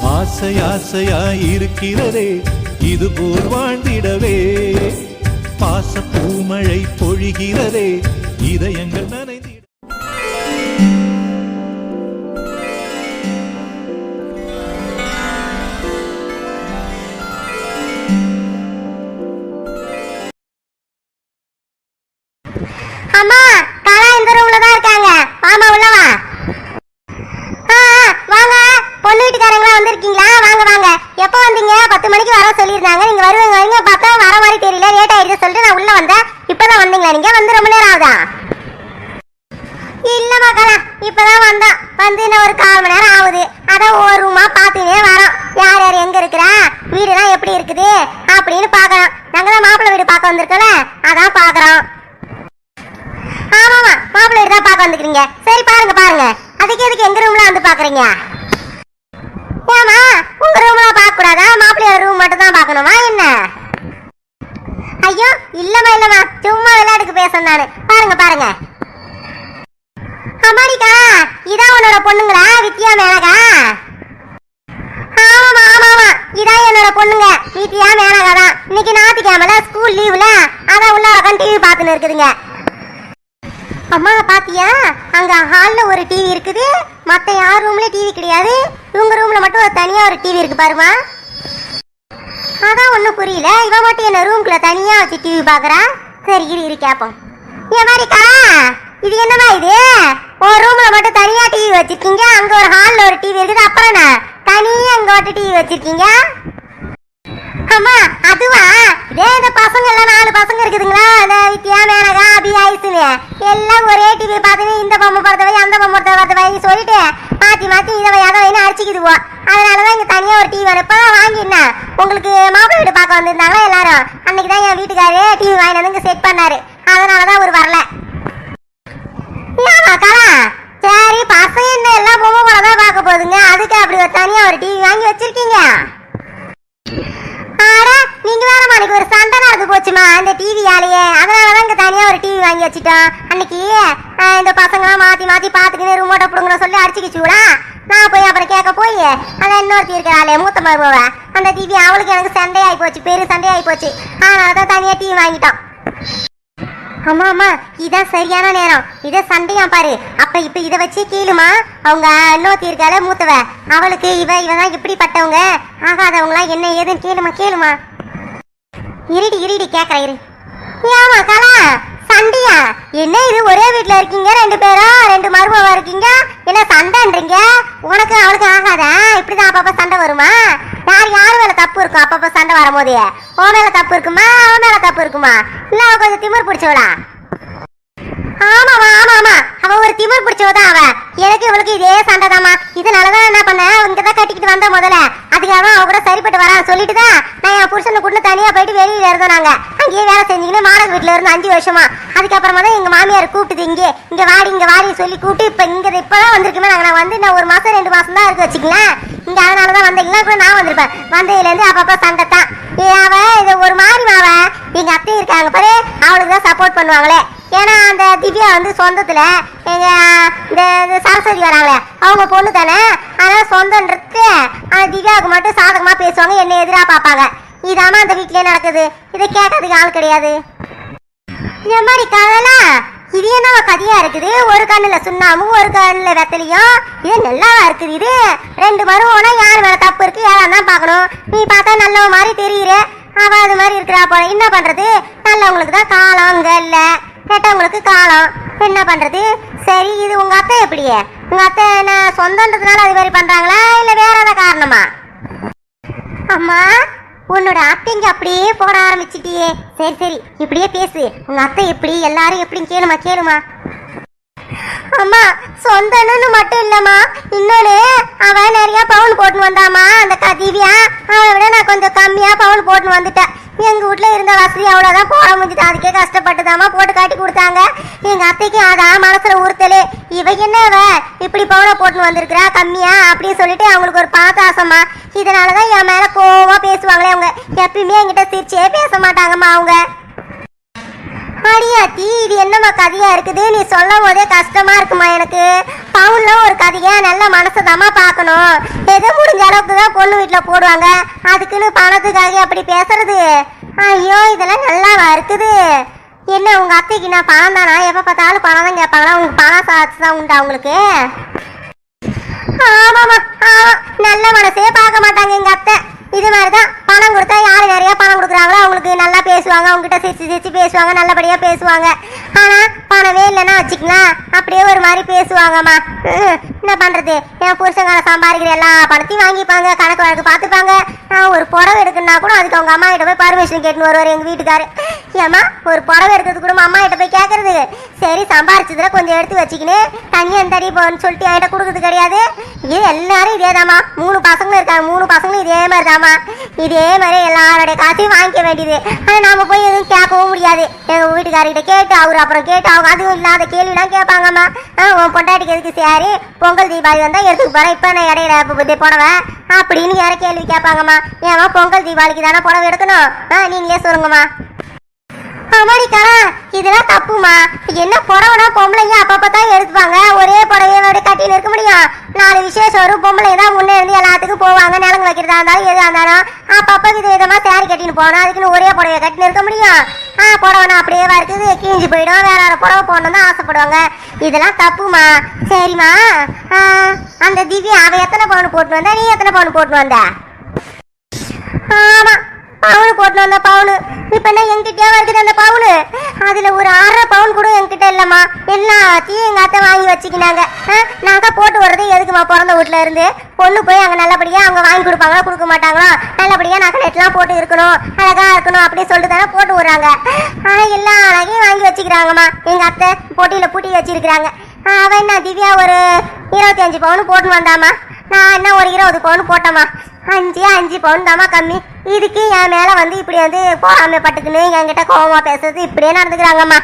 ஆசை ஆசையாய் இருக்கிறதே இது போல் வாழ்ந்திடவே. பாச பூமழை பொழிகிறதே இதயங்கள் நனைந்து எப்போ வந்தீங்க? பத்து மணிக்கு வர சொல்லியிருந்தாங்க. நீங்கள் வருவீங்க வரீங்க பார்த்தா வர மாதிரி தெரியல. லேட் ஆயிடுச்சு சொல்லிட்டு நான் உள்ளே வந்தேன். இப்போ தான் வந்தீங்களா நீங்கள் வந்து ரொம்ப நேரம் ஆகுதா? இல்லை மக்களா இப்போ தான் வந்தோம். வந்து இன்னும் ஒரு கால் மணி நேரம் ஆகுது. அதான் ஒரு ரூமாக பார்த்துனே வரோம். யார் யார் எங்கே இருக்கிறா? வீடுலாம் எப்படி இருக்குது? அப்படின்னு பார்க்கறோம். நாங்கள் தான் மாப்பிள்ளை வீடு பார்க்க வந்திருக்கோம்ல? அதான் பார்க்குறோம் ஆமாமா மாப்பிள்ளை வீடு தான் பார்க்க வந்துக்கிறீங்க சரி பாருங்க பாருங்க அதுக்கு எதுக்கு எங்க ரூம்ல வந்து பாக்குறீங்க ஏமா உங்க ரூம்ல பார்க்க கூடாதா மாப்பிள்ளையோட ரூம் மட்டும் தான் பார்க்கணுமா என்ன ஐயோ இல்லம்மா இல்லம்மா சும்மா விளையாட்டுக்கு நானு பாருங்க பாருங்க. அம்மாடிக்கா இதான் உன்னோட பொண்ணுங்களா வித்யா மேனகா? ஆமாமா ஆமாமா இதான் என்னோட பொண்ணுங்க வித்யா மேனகா தான். இன்னைக்கு ஞாயிற்றுக்கிழமல ஸ்கூல் லீவுல அதான் உள்ள உட்காந்து டிவி பார்த்துன்னு இருக்குதுங்க. அம்மா பாத்தியா? அங்க ஹால்ல ஒரு டிவி இருக்குது. மத்த யார் ரூம்ல டிவி கிடையாது. இவங்க ரூம்ல மட்டும் ஒரு தனியா ஒரு டிவி இருக்கு பாருமா அதான் ஒன்னும் புரியல. இவ மட்டும் என்ன ரூம்குள்ள தனியா வச்சு டிவி பாக்குறா சரி இரு இரு கேட்போம் என் மாதிரிக்கா இது என்னமா இது? ஒரு ரூம்ல மட்டும் தனியா டிவி வச்சிருக்கீங்க அங்க ஒரு ஹால்ல ஒரு டிவி இருக்குது அப்புறம் என்ன? தனியா அங்க மட்டும் டிவி வச்சிருக்கீங்க? அம்மா அதுவா? இதே இந்த பசங்க எல்லாம் நாலு பசங்க இருக்குதுங்களா? இந்த வித்யா மேனகா அபி ஐசுன்னு. எல்லாம் ஒரே டிவி பார்த்து இந்த பொம்மை படத்தை அந்த பொம்மை படத்தை சொல்லிட்டு மாத்தி மாத்தி இதை வை வேணும் வைன்னு அடிச்சுக்குதுவோ. அதனாலதான் இங்க தனியா ஒரு டிவி வேணும். இப்பதான் வாங்கினேன் உங்களுக்கு மாப்பிள்ளை வீடு பார்க்க வந்திருந்தாங்களா எல்லாரும்? அன்னைக்கு தான் வீட்டுக்காரு டிவி வாங்கிட்டு வந்து செட் பண்ணாரு. அதனாலதான் அவர் வரல. ஏம்மா சரி பசங்க இந்த எல்லா பொம்மை படம் தான் பார்க்க போகுதுங்க. அதுக்கு அப்படி ஒரு தனியா ஒரு டிவி வாங்கி வச்சிருக்கீங்க? ஆட நீங்க வேற அன்னைக்கு ஒரு சண்டை நடந்து போச்சுமா இந்த டிவியாலேயே அதனாலதான் இங்க தனியா ஒரு டிவி வாங்கி வச்சுட்டோம். அன்னைக்கு இந்த பசங்களாம் மாத்தி மாத்தி பாத்துக்கினு ரிமோட்டை பிடுங்கணும் சொல்லி அடிச்சுக்கிச்சுடா நான் போய் அப்புறம் கேட்க போய் அதான் இன்னொருத்தி இருக்கிறாளே மூத்த மருமவ. டிவி அவளுக்கு எனக்கு சண்டை ஆகி போச்சு பெரிய சண்டை ஆகி போச்சு. அதனால தான் தனியாக டிவி வாங்கிட்டோம். அம்மா அம்மா இதான் சரியான நேரம். இதை சண்டையா பாரு. அப்ப இப்ப இத வச்சு கீழுமா அவங்க இன்னொருத்தி இருக்கால மூத்தவ. அவளுக்கு இவ இவதான் இப்படிப்பட்டவங்க. ஆகாதவங்களாம் என்ன ஏதுன்னு கேளுமா கேளுமா. இருடி இருடி கேக்குறேன் இரு. ஏமா கலா. சண்டையா? என்ன இது? ஒரே வீட்ல இருக்கீங்க ரெண்டு பேரும் ரெண்டு மருமவா இருக்கீங்க? என்ன சண்டைன்றீங்க? உனக்கு அவளுக்கு ஆகாதா? இப்படிதான் அப்பப்ப சண்டை வருமா? யார் யார் மேல தப்பு இருக்கும் அப்பப்ப சண்டை வரும்போது உன் மேல தப்பு இருக்குமா அவன் மேல தப்பு இருக்குமா? இல்ல கொஞ்சம் திமிர் பிடிச்சவளா ஆமாமா ஆமா ஆமா அவ ஒரு திமிர் பிடிச்சவதான் அவ. எனக்கு இவளுக்கு இதே சண்டைதாம்மா. இதனாலதான் என்ன பண்ணேன் இங்கதான் கட்டிக்கிட்டு வந்த முதல்ல. அதுக்காக அவ கூட சரிப்பட்டு வரான் சொல்லிட்டு தான் நான் என் புருஷனை கூட தனியா போயிட்டு வெளியில இருந்தோம் நாங்க. அங்கேயே வேலை செஞ்சுக்கின்னு மாடல் வீட்டுல இருந்து அஞ்சு வருஷமா. அதுக்கப்புறமா தான் எங்க மாமியார் கூப்பிட்டுது இங்கே. இங்க வாடி இங்க வாடி சொல்லி கூப்பிட்டு இப்ப இங்க இப்பதான் வந்திருக்குமே நாங்க. நான் வந்து இன்னும் ஒரு மாசம் ரெண்டு மாசம் தான் இருக்கு வச்சுக்கலாம் இங்க அதனாலதான் வந்தீங்கன்னா கூட நான் வந்திருப்பேன். வந்ததுல இருந்து அப்பப்ப சண்டை தான் அவ இது ஒரு மாதிரி அவ எங்க அத்தை இருக்காங்க பாரு. அவளுக்கு தான் சப்போர்ட் பண்ணுவாங்களே. ஏன்னா அந்த திவ்யா வந்து சொந்தத்தில் எங்கள் இந்த சரஸ்வதி வராங்களே அவங்க பொண்ணு தானே? அதனால் சொந்தன்றது அந்த திவ்யாவுக்கு மட்டும் சாதகமாக பேசுவாங்க என்ன எதிராக பார்ப்பாங்க. இதாமா அந்த வீட்டிலே நடக்குது. இதை கேட்கறதுக்கு ஆள் கிடையாது. இந்த மாதிரி கதைலாம் இது என்னவா கதையா இருக்குது? ஒரு கண்ணில் சுண்ணாமும் ஒரு கண்ணில் வெத்தலையும். இது நல்லாவா இருக்குது இது? ரெண்டு மருமகனா யார் மேல தப்பு இருக்கு யாரா தான் பார்க்கணும். நீ பார்த்தா நல்லவ மாதிரி தெரியுற அவள் அது மாதிரி இருக்கிறா போல. என்ன பண்ணுறது நல்லவங்களுக்கு தான் காலம் அங்கே இல்லை. கெட்டவங்களுக்கு காலம். என்ன பண்றது? சரி இது உங்க அத்தை எப்படியே? உங்க அத்தை என்ன சொந்தன்றதுனால அது மாதிரி பண்றாங்களா? இல்ல வேற ஏதாவது காரணமா? அம்மா உன்னோட அத்தைங்க அப்படியே போட ஆரம்பிச்சிட்டியே. சரி சரி இப்படியே பேசு. உங்க அத்தை எப்படி? எல்லாரும் எப்படி கேளுமா கேளுமா? அம்மா சொந்தன்னு மட்டும் இல்லம்மா. இன்னொன்னு அவன் நிறைய பவுன் போட்டு வந்தாமா அந்த கதிவியா அவனை விட நான் கொஞ்சம் கம்மியா பவுன் போட்டு வந்துட்டேன். எங்கள் வீட்டில் இருந்த வசதி அவ்வளோதான் போட முடிஞ்சது. அதுக்கே கஷ்டப்பட்டுதாம்மா போட்டு காட்டி கொடுத்தாங்க. எங்கள் அத்தைக்கு அதான் மனசில் உறுத்தலே இவ என்னவ இப்படி பவுனை போட்டு வந்திருக்கிறா கம்மியா? அப்படின்னு சொல்லிட்டு அவங்களுக்கு ஒரு பாத்தாசமா இதனாலதான் என் மேலே கோவமாக பேசுவாங்களே அவங்க. எப்பயுமே என்கிட்ட சிரிச்சே பேச மாட்டாங்கம்மா அவங்க. அடியாத்தி இது என்னம்மா கதையா இருக்குது? நீ சொல்லும் போதே கஷ்டமா இருக்குமா எனக்கு? பவுன்ல ஒரு கதையா நல்ல மனசுதாம்மா பார்க்கணும். எதோ முடிஞ்ச அளவுக்கு தான் பொண்ணு வீட்டுல போடுவாங்க. அதுக்குன்னு பணத்துக்காக அப்படி பேசுறது? ஐயோ இதெல்லாம் நல்லாவா இருக்குது? என்ன உங்க அத்தைக்கு நான் பணம் தானா? எப்ப பார்த்தாலும் பணம் தான் கேட்பாங்களா? உங்க பணம் சாத்து தான் உண்டா உங்களுக்கு? ஆமாமா. ஆமா நல்ல மனசே பார்க்க மாட்டாங்க எங்க அத்தை. இது மாதிரிதான் பணம் கொடுத்தா யார் நிறைய பணம் கொடுக்குறாங்களோ அவங்களுக்கு நல்லா பேசுவாங்க. அவங்ககிட்ட சிரிச்சு சிரிச்சு பேசுவாங்க நல்லபடியாக பேசுவாங்க. ஆனால் பணமே இல்லைன்னா வச்சுக்கலாம் அப்படியே ஒரு மாதிரி பேசுவாங்கம்மா. ம், என்ன பண்ணுறது என் புருஷங்களை சம்பாதிக்கிற எல்லா பணத்தையும் வாங்கிப்பாங்க கணக்கு வழக்கு பார்த்துப்பாங்க. நான் ஒரு புடவை எடுக்கணும்னா கூட அதுக்கு அவங்க அம்மா கிட்ட போய் பர்மிஷன் கேட்டுன்னு வருவார் எங்கள் வீட்டுக்காரு. ஏம்மா ஒரு புடவை எடுக்கிறது கூட அம்மா கிட்ட போய் கேட்கறது சரி சம்பாரிச்சதுல கொஞ்சம் எடுத்து வச்சுக்கின்னு தண்ணி அந்த போன்னு சொல்லிட்டு என்கிட்ட கொடுக்குறது கிடையாது. இது எல்லாரும் இதேதாம்மா. மூணு பசங்களும் இருக்காங்க மூணு பசங்களும் இதே மாதிரி தாம்மா இதே மாதிரி எல்லாரோட காசையும் வாங்கிக்க வேண்டியது. ஆனால் நாம போய் எதுவும் கேட்கவும் முடியாது. எங்கள் வீட்டுக்காரர்கிட்ட கேட்டு அவர் அப்புறம் கேட்டு அவங்க அதுவும் இல்லாத கேள்விலாம் கேட்பாங்கம்மா. ஆ, உன் பொண்டாட்டிக்கு எதுக்கு சரி? பொங்கல் தீபாவளி வந்தால் எடுத்துக்கு போகிறேன் இப்போ நான் இடையில இப்ப இது அப்படின்னு யார கேள்வி கேட்பாங்கம்மா. ஏமா பொங்கல் தீபாவளிக்கு தானே புடவை எடுக்கணும்? ஆ நீங்களே சொல்லுங்கம்மா. அமெரிக்காரா இதெல்லாம் தப்புமா என்ன புடவைனா பொம்பளைங்க அப்பப்போ தான் எடுத்துப்பாங்க ஒரே புடவையோட கட்டின்னு இருக்க முடியும். நாலு விசேஷம் வரும் பொம்பளை தான் முன்னே. எல்லாத்துக்கும் போவாங்க நிலங்கு வைக்கிறதா இருந்தாலும் எது இருந்தாலும். அப்பப்போ இது விதமாக சேரி கட்டின்னு போகணும். அதுக்குன்னு ஒரே புடவை கட்டின்னு இருக்க முடியும். ஆ புடவைனா அப்படியே இருக்குது. கிழிஞ்சு போயிடும். வேற வேறு புடவை போடணும் தான் ஆசைப்படுவாங்க. இதெல்லாம் தப்புமா? சரிம்மா. அந்த திவ்யா அவ எத்தனை பவுன் போட்டு வந்தா நீ எத்தனை பவுன் போட்டு வந்த? ஆமா. பவுனு போட்டில் வந்த பவுனு. இப்போ என்ன என்கிட்டயே இருக்குது அந்த பவுனு? அதில் ஒரு அரை பவுன் கூட என்கிட்ட இல்லைம்மா. எல்லாத்தையும் எங்கள் அத்தை வாங்கி வச்சுக்கினாங்க. நாங்கள் போட்டு வர்றது எதுக்குமா பிறந்த வீட்டில் இருந்து? பொண்ணு போய் அங்கே நல்லபடியாக அவங்க வாங்கி கொடுப்பாங்களா கொடுக்க மாட்டாங்களா? நல்லபடியாக நாங்கள் நெட்லாம் போட்டு இருக்கணும் அழகாக இருக்கணும் அப்படி சொல்லிட்டு தானே போட்டு விட்றாங்க. ஆனால் எல்லா அழகையும் வாங்கி வச்சுக்கிறாங்கம்மா. எங்கள் அத்தை போட்டியில் பூட்டி வச்சிருக்கிறாங்க. அவன் என்ன திவ்யா ஒரு இருபத்தி அஞ்சு பவுன் போட்டுன்னு வந்தாமா நான் என்ன ஒரு இருபது பவுன் போட்டேம்மா? அஞ்சு அஞ்சு பவுன் தாம்மா கம்மி. இதுக்கு என் மேல வந்து இப்படி வந்து பொறாமைப்பட்டுக்குன்னு என்கிட்ட கோபமா பேசுறது இப்படியே நடந்துக்கிறாங்கம்மா.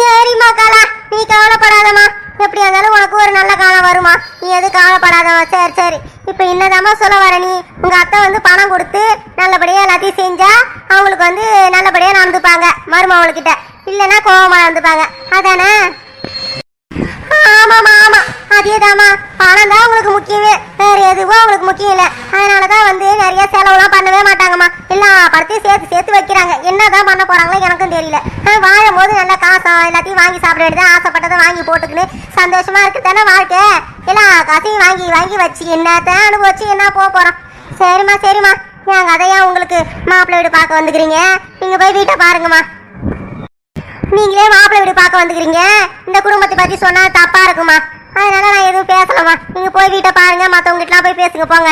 சரிம்மா காலா நீ கவலைப்படாதம்மா. எப்படியா இருந்தாலும் உனக்கு ஒரு நல்ல காலம் வருமா நீ எதுவும் கவலைப்படாதம்மா. சரி சரி. இப்போ என்னதாம்மா சொல்ல வர நீ. உங்க அத்தை வந்து பணம் கொடுத்து நல்லபடியா எல்லாத்தையும் செஞ்சா அவங்களுக்கு வந்து நல்லபடியா நடந்துப்பாங்க மருமவளுக்கிட்ட இல்லைன்னா கோபமாக நடந்துப்பாங்க. அதானே? ஆமாமா ஆமா பணம் தான் உங்களுக்கு முக்கியமே. வேற எதுவும் உங்களுக்கு முக்கியம் இல்ல. அதனால தான் வந்து நிறைய செலவுலாம் பண்ணவே மாட்டாங்கம்மா. எல்லா படத்தையும் சேர்த்து சேர்த்து வைக்கிறாங்க. என்னதான் பண்ண போறாங்களோ எனக்கும் தெரியல. வாழும் போது நல்லா காசா எல்லாத்தையும் வாங்கி சாப்பிட வேண்டியது ஆசைப்பட்டதை வாங்கி போட்டுக்கின்னு சந்தோஷமா இருக்கு தானே வாழ்க்கை? எல்லா காசையும் வாங்கி வாங்கி வச்சு என்னத்த அனுபவிச்சு என்ன போக போறோம்? சரிம்மா சரிம்மா. என் கதையா உங்களுக்கு மாப்பிள்ளை வீடு பார்க்க வந்துக்கிறீங்க. நீங்க போய் வீட்டை பாருங்கம்மா. நீங்களே மாப்பிள்ளை வீடு பார்க்க வந்துக்கிறீங்க. இந்த குடும்பத்தை பத்தி சொன்னா தப்பா இருக்குமா அதனால நான் எதுவும் பேசலம்மா. நீங்க போய் வீட்டை பாருங்க மத்தவங்கிட்டலாம் போய் பேசுங்க போங்க.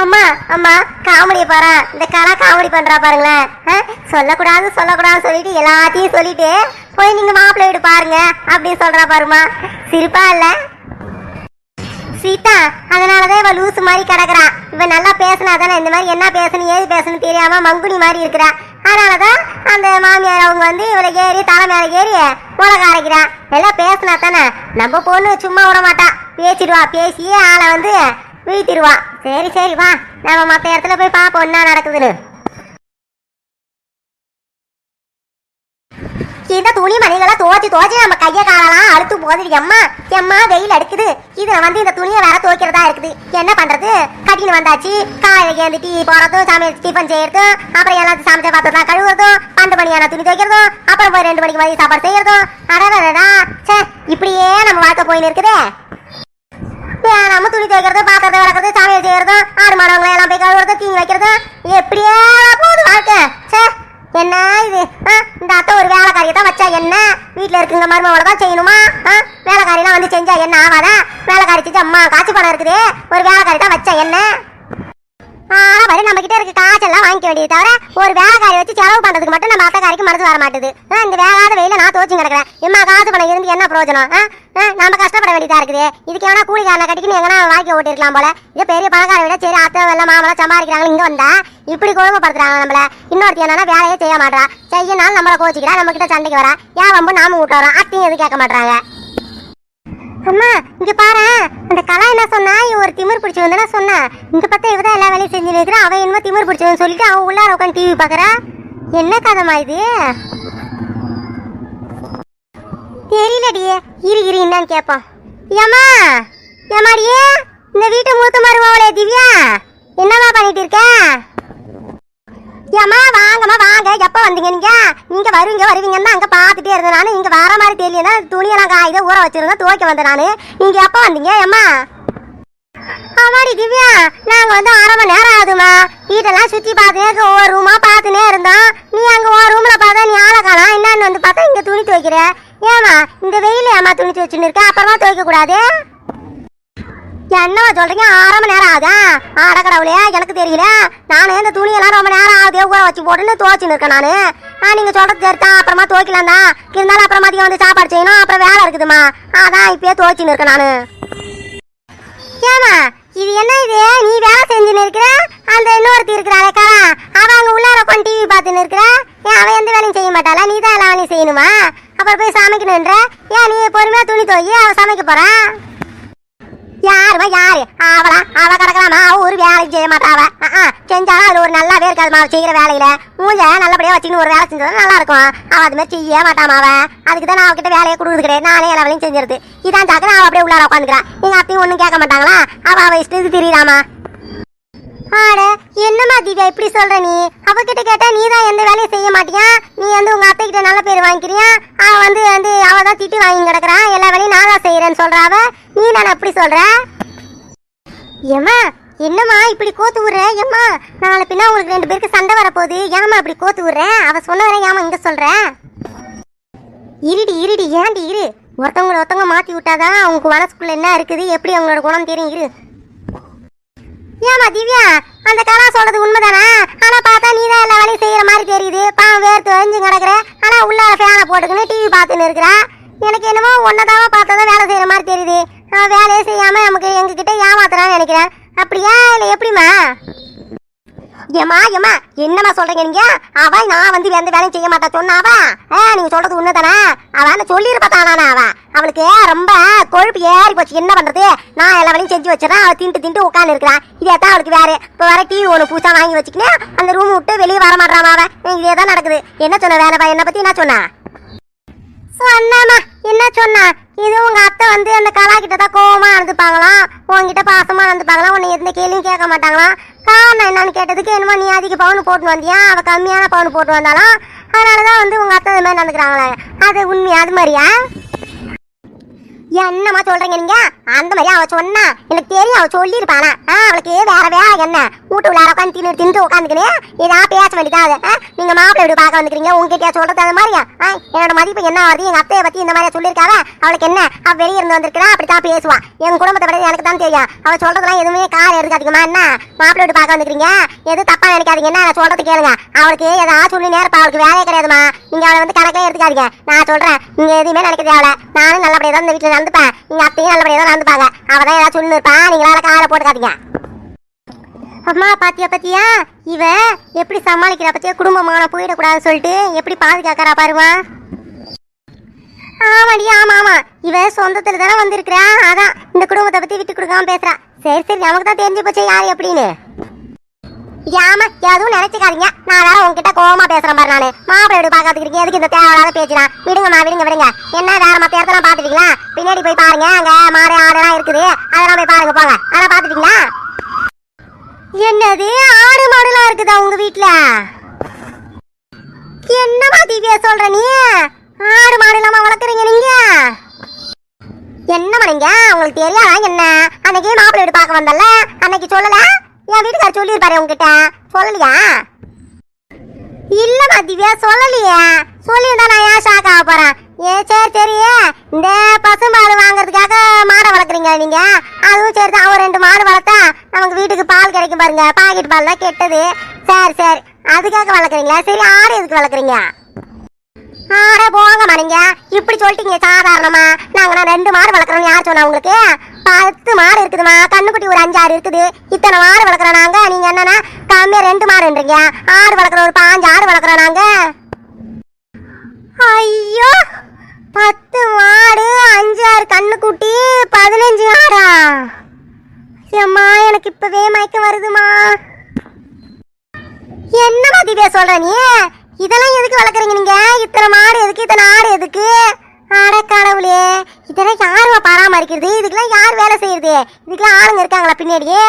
அம்மா அம்மா காமெடி பாரு. இந்த கலா காமெடி பண்றா பாருங்களேன். ஆ, சொல்லக்கூடாது சொல்லக்கூடாதுன்னு சொல்லிட்டு எல்லாத்தையும் சொல்லிட்டு போய் நீங்க மாப்பிள்ளை வீடு பாருங்க அப்படின்னு சொல்றா பாருமா சிரிப்பா இல்ல? சீதா அதனாலதான் இவன் லூசு மாதிரி கிடக்குறான் இவன் நல்லா பேசினா தானே இந்த மாதிரி என்ன பேசணும் ஏது பேசணும் தெரியாம மங்குனி மாதிரி இருக்கிறா. அதனால தான் அந்த மாமியார் அவங்க வந்து இவளை ஏறி தலை மேலே ஏறி மிளகா அரைக்கிறான் எல்லாம் பேசினா தானே? நம்ம பொண்ணு சும்மா விட மாட்டா. பேசிடுவா. பேசியே ஆளை வந்து வீழ்த்திடுவா. சரி சரி வா. நம்ம மற்ற இடத்துல போய் பார்ப்போம் என்ன நடக்குதுன்னு. இந்த துணி மணிகளை துவச்சி துவச்சி நம்ம கையை காலெல்லாம் அழுத்து போகுது எம்மா எம்மா வெயில் அடிக்குது. இதுல வந்து இந்த துணியை வேற துவைக்கிறதா இருக்குது. என்ன பண்றது? கட்டின்னு வந்தாச்சு. காலையில ஏந்து டீ போறதும் சமையல் டிஃபன் செய்யறதும் அப்புறம் எல்லாத்தையும் சமைச்ச பாத்திரம் கழுவுறதும் பண்டு மணியான துணி துவைக்கிறதும் அப்புறம் போய் ரெண்டு மணிக்கு மதியம் சாப்பாடு செய்யறதும். அடடா. சே இப்படியே நம்ம வாழ்க்கை போயின்னு இருக்குதே. நம்ம துணி துவைக்கிறது பாத்திரத்தை விளக்குறது சமையல் செய்யறதும் ஆடு மாடவங்களை எல்லாம் போய் கழுவுறது தீங்கி வைக்கிறது எப்படியே போகுது வாழ்க்கை. சே என்ன இது? ஆ, இந்த அத்தை ஒரு வேலைக்காரியை தான் வச்சா என்ன? வீட்டில் இருக்குங்க மருமகளை தான் செய்யணுமா? ஆ வேலைக்காரியெல்லாம் வந்து செஞ்சா என்ன ஆகாதா? வேலைக்காரி செஞ்சு அம்மா காய்ச்சி படம் இருக்குது. ஒரு வேலைக்காரி தான் வச்சா என்ன? ஆனா பாரு நம்ம கிட்ட இருக்க. காய்ச்சல்லாம் வாங்கிக்க வேண்டியது தவிர ஒரு வேலைக்காரி வச்சு செலவு பண்றதுக்கு மட்டும் நம்ம அத்தைக்காரிக்கு மனசு வர மாட்டேது. இந்த வேகாத வெயில நான் தோச்சு கிடக்குறேன். இம்மா காசு பணம் இருந்து என்ன பிரயோஜனம்? நம்ம கஷ்டப்பட வேண்டியதா இருக்குது. இதுக்கு எவனா கூலிக்காரனை கட்டிக்கு எங்கன்னா வாழ்க்கை ஓட்டிருக்கலாம் போல. இது பெரிய பணக்கார விட சரி அத்தை வெள்ளம் மாமலாம் சம்பாதிக்கிறாங்க இங்க வந்தா இப்படி கொடுமைப்படுத்துறாங்க நம்மள. இன்னொருத்தி என்னன்னா வேலையே செய்ய மாட்டா செய்யனாலும் நம்மளை கோச்சிக்கிறா நம்ம கிட்ட சண்டைக்கு வரா. ஏன் வம்பு நாம விட்டு வரோம். அத்தையும் எதுவும் கேட்க மாட்டாங்க அம்மா இங்க பாரு அந்த கலா என்ன சொன்னா? இவ ஒரு திமிர் பிடிச்சி வந்தா சொன்னா இங்க பார்த்தா இவதான் எல்லா வேலையும் செஞ்சு நிற்கிறா அவன் என்னமோ திமிர் பிடிச்சவன் சொல்லிட்டு அவன் உள்ளார உட்காந்து டிவி பாக்குறா என்ன கதமா இது? தெரியலடி. இரு இரு என்னன்னு கேட்பான் ஏமா ஏமாடியே இந்த வீட்டு மூத்த மருமவளே திவ்யா. என்னம்மா பண்ணிட்டு இருக்க? ஏம்மா வாங்கம்மா வாங்க. எப்போ வந்தீங்க நீங்க? நீங்க வருவீங்க. வருவீங்கன்னு தான் அங்க பார்த்துட்டே இருந்தேன் நானு. இங்க வர மாதிரி தெரியல துணியெல்லாம் காய்த ஊற வச்சிருந்தேன். துவைக்க வந்தேன் நானு. நீங்க எப்போ வந்தீங்க ஏம்மா? ஆமாடி திவ்யா நாங்க வந்து அரை மணி நேரம் ஆகுதுமா வீட்டெல்லாம் சுத்தி பார்த்துனே ஒரு ரூமா பார்த்துனே இருந்தோம். நீ அங்க ஒரு ரூம்ல பார்த்தா நீ ஆளை காணோம் என்னன்னு வந்து பார்த்தா இங்க துணி துவைக்கிற. ஏமா இந்த வெயில ஏமா துணி துவைச்சுன்னு இருக்க? அப்புறமா துவைக்க கூடாது என்னவா சொல்றீங்க? அரை மணி நேரம் ஆகுதா? ஆட எனக்கு தெரியல. நானே இந்த துணியெல்லாம் ரொம்ப நேரம் ஆகுதே. ஊற வச்சு போட்டுன்னு துவச்சின்னு இருக்கேன் நானு. ஆ நீங்க சொல்றது சரிதான் அப்புறமா துவைக்கலாம் தான். இருந்தாலும் அப்புறம் மதியம் வந்து சாப்பாடு செய்யணும். அப்புறம் வேலை இருக்குதுமா அதான் இப்பயே துவச்சின்னு இருக்கேன் நானு. ஏமா இது என்ன இது? நீ வேலை செஞ்சுன்னு இருக்கிற? அந்த இன்னொருத்தி இருக்கிறாளே கரா அவ அங்க உள்ளார உட்காந்து டிவி பார்த்துன்னு இருக்கிற? ஏன் அவன் எந்த வேலையும் செய்ய மாட்டாளா? நீ தான் எல்லா வேலையும் செய்யணுமா? அப்புறம் போய் சமைக்கணுன்ற? ஏன் நீ பொறுமையா துணி துவைக்கி அவன் சமைக்க போகிறான் யாருமா யாரு? அவளா அவ கிடக்கலாமா அவ ஒரு வேலைக்கு செய்ய மாட்டா செஞ்சாலும் அது ஒரு நல்லாவே இருக்காதுமா செய்யற வேலையில மூஞ்ச நல்லபடியா வச்சுன்னு ஒரு வேலை செஞ்சா நல்லா இருக்கும் அவ அது மாதிரி செய்ய மாட்டாமா அவ. அதுக்கு தான் நான் அவகிட்ட வேலையை கொடுக்குறது கிடையாது. நானே எல்லா வேலையும் செஞ்சிருது. இதான் சாக்கு அவ அப்படியே உள்ளார உட்காந்துக்கிறா. எங்க அப்பயும் ஒண்ணும் கேட்க மாட்டாங்களா? அவ அவ இஷ்டத்துக்கு தெரியுதாமா? ஆட என்னம்மா திவ்யா இப்படி சொல்ற நீ? அவகிட்ட கேட்டா நீ தான் எந்த வேலையும் செய்ய மாட்டியா? நீ வந்து உங்க அத்தை கிட்ட நல்ல பேர் வாங்கிக்கிறியா? அவ வந்து வந்து அவ தான் திட்டி வாங்கி கிடக்குறான் எல்லா வேலையும் நான் செய்யறேன்னு சொல்றாவ? நீ நான் அப்படி சொல்ற? ஏம்மா என்னம்மா இப்படி கோத்து விடுற ஏம்மா நாளை பின்ன உங்களுக்கு ரெண்டு பேருக்கு சண்டை வரப்போகுது. ஏம்மா இப்படி கோத்து விடுற அவ சொன்ன வரை ஏமா இங்க சொல்ற? இருடி இருடி ஏன்டி இரு. ஒருத்தவங்களை ஒருத்தவங்க மாத்தி விட்டாதான் அவங்க மனசுக்குள்ள என்ன இருக்குது? எப்படி அவங்களோட குணம் தெரியும்? இரு. ஏமா திவ்யா அந்த கலா சொல்றது உண்மைதானே? ஆனா பார்த்தா நீ தான் எல்லா வேலையும் செய்யற மாதிரி தெரியுது. பாவம் வேர்த்து வரைஞ்சு கிடக்குற. ஆனா உள்ள ஃபேனை போட்டுக்கின்னு டிவி பார்த்துன்னு இருக்கிறேன் எனக்கு என்னமோ ஒன்னதாவா பார்த்தா வேலை செய்யற மாதிரி தெரியுது. நான் வேலையே செய்யாம நமக்கு எங்ககிட்ட ஏமாத்துறான்னு நினைக்கிறேன். அப்படியா இல்ல எப்படிமா ஏமா ஏமா என்னம்மா சொல்றீங்க நீங்க? அவ நான் வந்து எந்த வேலையும் செய்ய மாட்டா சொன்னாவா? ஆ நீங்க சொல்றது உண்மைதானே? அவ சொல்லிருப்பா தானா அவ? அவளுக்கு ரொம்ப கொழுப்பு ஏறி போச்சு. என்ன பண்றது? நான் எல்லா வேலையும் செஞ்சு வச்சிடறேன். அவள் தின்ட்டு தின்ட்டு உட்காந்து இருக்கிறான் இதே தான் அவளுக்கு வேற. இப்போ வர டிவி ஒன்று புதுசாக வாங்கி வச்சுக்கினே அந்த ரூம் விட்டு வெளியே வர மாட்டாமா அவன் இதே தான் நடக்குது. என்ன சொன்ன வேலைப்பா? என்னை பத்தி என்ன சொன்னா? சொன்னாமா என்ன சொன்னா? இது உங்க அத்தை வந்து அந்த கலா கிட்ட தான் கோவமா நடந்துப்பாங்களாம் உன்கிட்ட பாசமா நடந்துப்பாங்களாம் உன்னை எந்த கேள்வியும் கேட்க மாட்டாங்களாம் காரணம் என்னன்னு கேட்டதுக்கு என்னமோ நீ அதிக பவுன் போட்டு வந்தியா? அவ கம்மியான பவுன் போட்டு வந்தாலும் அதனாலதான் வந்து உங்க அத்தை இந்த மாதிரி நடந்துக்கிறாங்களே. அது உண்மையா? அது மாதிரியா? என்னம்மா சொல்றீங்க நீங்க? அந்த மாதிரி அவ சொன்னா எனக்கு தெரியும் அவ சொல்லியிருப்பானா ஆ, அவளுக்கு வேற வேலை என்ன? வீட்டு உள்ளார உட்காந்து தின்னு தின்று உட்காந்துக்கினே ஏதா பேச வேண்டியதாவது நீங்க மாப்பிள்ளை வீடு பார்க்க வந்துக்கிறீங்க உங்ககிட்ட சொல்றது அது மாதிரியா? என்னோட மதிப்பு என்ன வருது எங்க அத்தையை பத்தி இந்த மாதிரி சொல்லியிருக்காவ? அவளுக்கு என்ன? அவ வெளியே இருந்து வந்திருக்கிறா அப்படித்தான் பேசுவா. எங்க குடும்பத்தை பத்தி எனக்கு தான் தெரியும். அவ சொல்றதுலாம் எதுவுமே கார் எடுக்காதீங்கம்மா. என்ன? மாப்பிள்ளை வீடு பார்க்க வந்துக்கிறீங்க எது தப்பா நினைக்காதீங்க? என்ன? நான் சொல்றது கேளுங்க. அவளுக்கு ஏதாவது சொல்லி நேரப்பா அவளுக்கு வேலையே கிடையாதுமா நீங்க அவளை வந்து கணக்கே எடுத்துக்காதீங்க. நான் சொல்றேன். நீங்க எதுவுமே நினைக்க தேவை நானும் நல்லபடியா தான் இந்த வீட்டுல நடந்துப்பேன். நீங்க அத்தையும் நல்லபடியா தான் நடந்துப்பாங்க அவதான் ஏதாவது சொல்லு இருப்பா. நீங்களால காலை போட்டுக்காதீங்க அம்மா பாத்தியா பாத்தியா? இவ எப்படி சமாளிக்கிறா பத்தியா? குடும்பமான போயிடக்கூடாதுன்னு சொல்லிட்டு எப்படி பாதுகாக்கிறா பாருமா. ஆமாடி ஆமா ஆமா. இவ சொந்தத்துல தானே வந்திருக்கிறா. அதான் இந்த குடும்பத்தை பத்தி விட்டு கொடுக்காம பேசுறா. சரி சரி நமக்கு தான் தெரிஞ்சு போச்சு யாரு எப்படின்னு. ஏமா எதுவும் நினைச்சுக்காதீங்க. நான் வேற உங்ககிட்ட கோவமா பேசுறேன் பாரு நானு. மாப்பிள்ளை வீடு பாக்காதுக்கிறீங்க எதுக்கு இந்த தேவையில்லாத பேச்சுனா விடுங்கம்மா விடுங்க விடுங்க. என்ன வேற மத்த இடத்துல பாத்துட்டீங்களா பின்னாடி போய் பாருங்க அங்க மாடு ஆடுலாம் இருக்குது. அதெல்லாம் போய் பாருங்க போங்க. அதெல்லாம் பாத்துட்டீங்களா என்னது? ஆடு மாடுலாம் இருக்குதா உங்க வீட்ல? என்னமா திவ்யா சொல்ற நீ? ஆடு மாடு இல்லாம வளர்க்குறீங்க நீங்க? என்ன நீங்க? உங்களுக்கு தெரியாதா என்ன? அன்னைக்கு மாப்பிள்ளை வீடு பார்க்க வந்தல அன்னைக்கு சொல்லல? என் வீட்டுக்காரர் சொல்லியிருப்பாரு உங்ககிட்ட சொல்லலையா? இல்லம்மா திவ்யா சொல்லலையே. சொல்லியிருந்தா நான் ஏன் ஷாக் ஆக போறேன்? ஏ சரி சரி. இந்த பசும்பால் வாங்குறதுக்காக மாடை வளர்க்குறீங்க நீங்க. அதுவும் சரி தான். ஒரு ரெண்டு மாடு வளர்த்தா நமக்கு வீட்டுக்கு பால் கிடைக்கும் பாருங்க. பாக்கெட் பால் தான் கெட்டது. சரி சரி. அதுக்காக வளர்க்குறீங்களா? சரி ஆடு எதுக்கு வளர்க்குறீங்க? ஆட போங்க நீங்க இப்படி சொல்லிட்டீங்க சாதாரணமா. நாங்க நான் ரெண்டு மாடு வளர்க்குறோம் யார் சொன்னா உங்களுக்கு? பத்து மாடு இருக்குதுமா. கண்ணுக்குட்டி ஒரு அஞ்சாறு இருக்குது. இத்தனை மாடு வளர்க்குறோம் நாங்க. நீங்க என்னன்னா கம்மியா ரெண்டு மாடுன்றீங்க. ஆடு வளர்க்குற ஒரு பாஞ்சு ஆடு வளர்க்குறோம் நாங்க. ஐயோ! பத்து மாடு அஞ்சாறு கண்ணுக்குட்டி பதினஞ்சு ஆடா. அம்மா எனக்கு இப்பவே மயக்கம் வருதுமா. என்னமா திவ்யா சொல்ற நீ? இதெல்லாம் எதுக்கு வளர்க்குறீங்க நீங்க? இத்தனை மாடு எதுக்கு? இத்தனை ஆடு எதுக்கு? அட கடவுளே. இதெல்லாம் யாருவா பராமரிக்கிறது? இதுக்கெல்லாம் யார் வேலை செய்யறது? இதுக்கெல்லாம் ஆளுங்க இருக்காங்களா பின்னாடியே?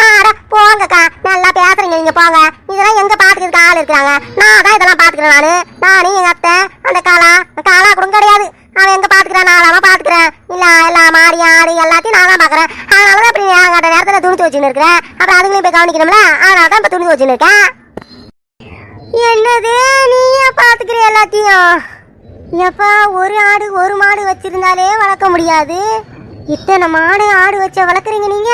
அட போங்கக்கா. நல்லா பேசுறீங்க. நீங்க போங்க. இதெல்லாம் எங்க பாத்துக்கிறதுக்கு ஆள் இருக்கிறாங்க நான் தான் இதெல்லாம் பாத்துக்கிறேன் நானு. நானும் எங்க அத்தை அந்த காலா காலா கூட கிடையாது. அவன் எங்க பாத்துக்கிறேன்? நாளாம பாத்துக்கிறேன். இல்ல எல்லா மாறி ஆடு எல்லாத்தையும் நான் தான் பாக்குறேன். அதனாலதான் இப்படி நேரத்தில் நேரத்துல துணிச்சு வச்சுன்னு இருக்கிறேன். அப்புறம் அதுங்களையும் போய் கவனிக்கணும்ல? அதனால தான் இப்ப துணி வச்சுன்னு இருக்கேன். என்னது? நீயே பார்த்துக்கிற எல்லாத்தையும்? எப்பா ஒரு ஆடு ஒரு மாடு வச்சிருந்தாலே வளர்க்க முடியாது. இத்தனை மாடு ஆடு வச்ச வளர்க்குறீங்க நீங்க?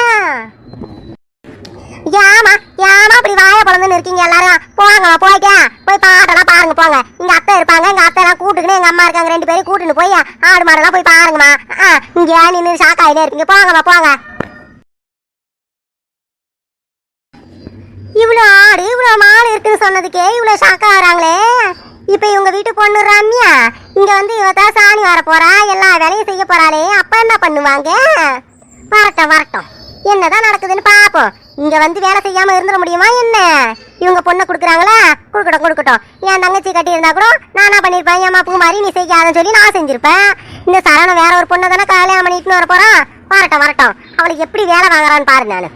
ஏமா ஏமா அப்படி வாய பழந்துன்னு இருக்கீங்க எல்லாரும்? போங்க போய்க்க போய் பாட்டெல்லாம் பாருங்க போங்க. இங்க அத்தை இருப்பாங்க எங்க அத்தை எல்லாம் கூட்டுக்கின்னு எங்க அம்மா இருக்காங்க ரெண்டு பேரும் கூட்டுன்னு போய் ஆடு மாடெல்லாம் போய் பாருங்கம்மா. ஆ, இங்க நின்று ஷாக்காயினே இருக்கீங்க. போங்கம்மா போங்க. இவ்வளோ ஆடு இவ்வளோ மாடு இருக்குன்னு சொன்னதுக்கே இவ்வளோ ஷாக்காக வராங்களே. இப்போ இவங்க வீட்டு பொண்ணு ரம்யா இங்க வந்து இவ தான் சாணி வர போறா எல்லா வேலையும் செய்ய போறாளே அப்ப என்ன பண்ணுவாங்க? வரட்டும் வரட்டும். என்னதான் நடக்குதுன்னு பார்ப்போம் இங்க வந்து வேலை செய்யாம இருந்துட முடியுமா என்ன? இவங்க பொண்ணை கொடுக்குறாங்களா? கொடுக்கட்டும் கொடுக்கட்டும். என் தங்கச்சி கட்டியிருந்தா கூட நான் என்ன பண்ணிருப்பேன்? ஏமா பூ மாதிரி நீ செய்யாதுன்னு சொல்லி நான் செஞ்சுருப்பேன். இந்த சரணம் வேற ஒரு பொண்ணை தானே கல்யாணம் பண்ணிட்டுன்னு வர போகிறான் வரட்டும் வரட்டும். அவளுக்கு எப்படி வேலை வாங்குறான்னு பாரு நான்.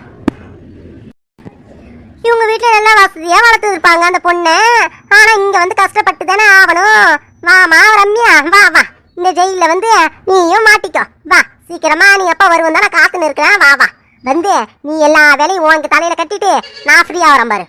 இவங்க வீட்டில் நல்லா வசதியாக வளர்த்துருப்பாங்க அந்த பொண்ணை. ஆனா இங்க வந்து கஷ்டப்பட்டு தானே ஆகணும் வாமா ரம்யா வா வா. இந்த ஜெயிலில் வந்து நீயும் மாட்டிக்கோ. வா சீக்கிரமா நீ எப்போ வருவோம் தானே காத்துன்னு இருக்கிறேன் வா வா. வந்து நீ எல்லா வேலையும் உனக்கு தலையில் கட்டிட்டு நான் ஃப்ரீயா வரேன் பாரு.